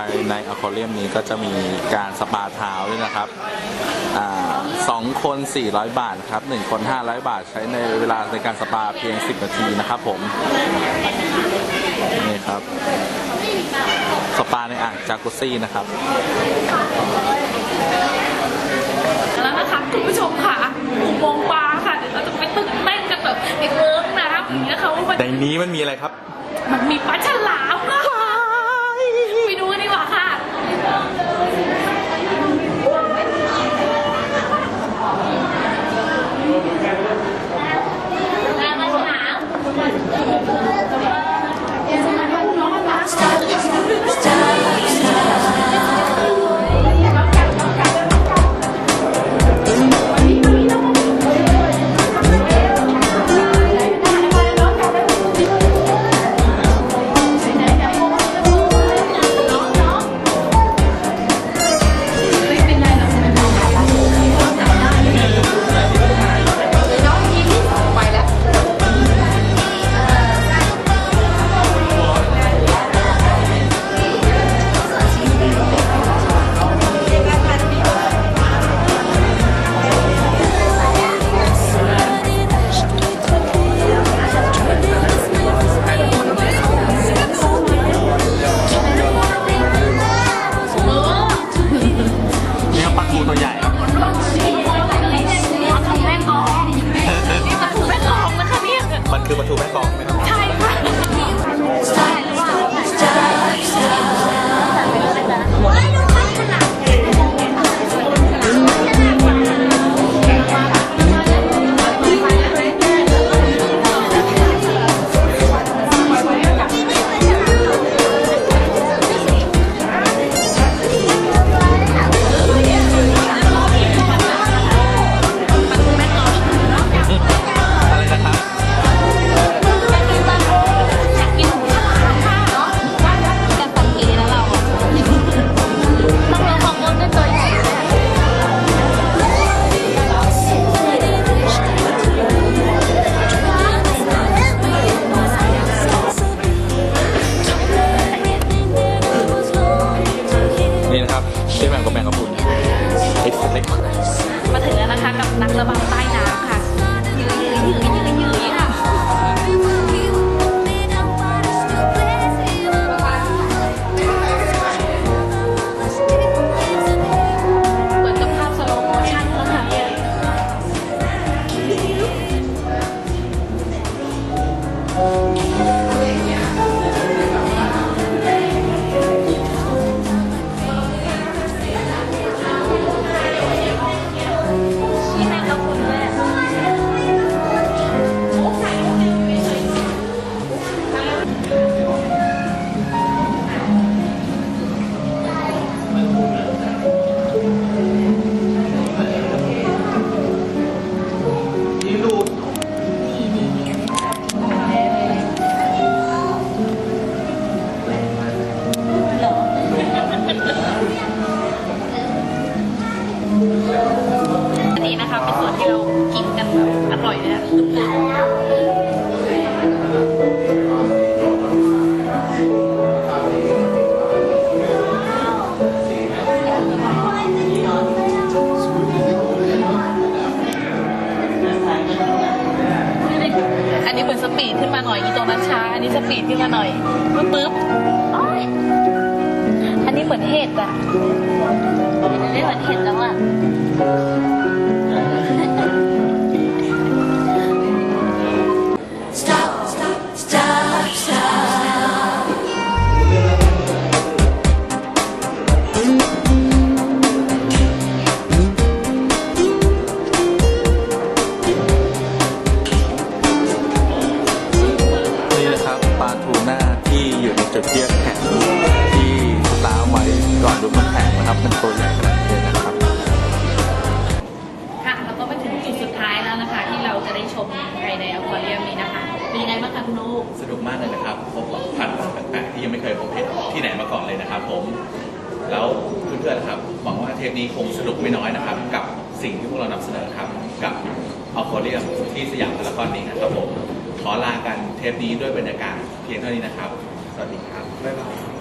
ายในอควาเรียมนี้ก็จะมีการสปาเท้าด้วยนะครับอ่าสองคน 400 บาทครับหนึ่งคน 500 บาทใช้ในเวลาในการสปาเพียง 10 นาทีนะครับผม นี่ครับ สปาในอ่างจากุซี่นะครับ แล้วนะคะคุณผู้ชมค่ะอุโมงค์ปลาค่ะ เดี๋ยวเราจะไปตื่นเต้นกันแบบในเวิร์กน้ำอย่างเงี้ยค่ะว่ามันในนี้มันมีอะไรครับ มันมีปลาฉลาม มาหน่อยอีตรงนั้นช้า อันนี้สปีดขึ้นมาหน่อยปึ๊บปึ๊บโอ๊ยอันนี้เหมือนเห็ดอะอันนี้เหมือนเห็ดแล้วอะ ก่อนดูมันแข็งนะครับเป็นตัวใหญ่ขนาดนี้นะครับ ค่ะเราก็มาถึงจุดสุดท้ายแล้วนะคะ ที่เราจะได้ชมภายในอควาเรียมนี้นะคะ เป็นยังไงบ้างคะคุณลูกสนุกมากเลยนะครับพบกับพันธุ์แปลกๆที่ยังไม่เคยพบเห็นที่ไหนมาก่อนเลยนะครับ ผม แล้วเพื่อนๆนะครับหวังว่าเทปนี้คงสนุกไม่น้อยนะครับ กับสิ่งที่พวกเรานำเสนอครับ กับอควาเรียมที่สยามพารากอนนี้นะครับผมขอลากันเทปนี้ด้วยบรรยากาศเพียงเท่านี้นะครับ สวัสดีครับบ๊ายบาย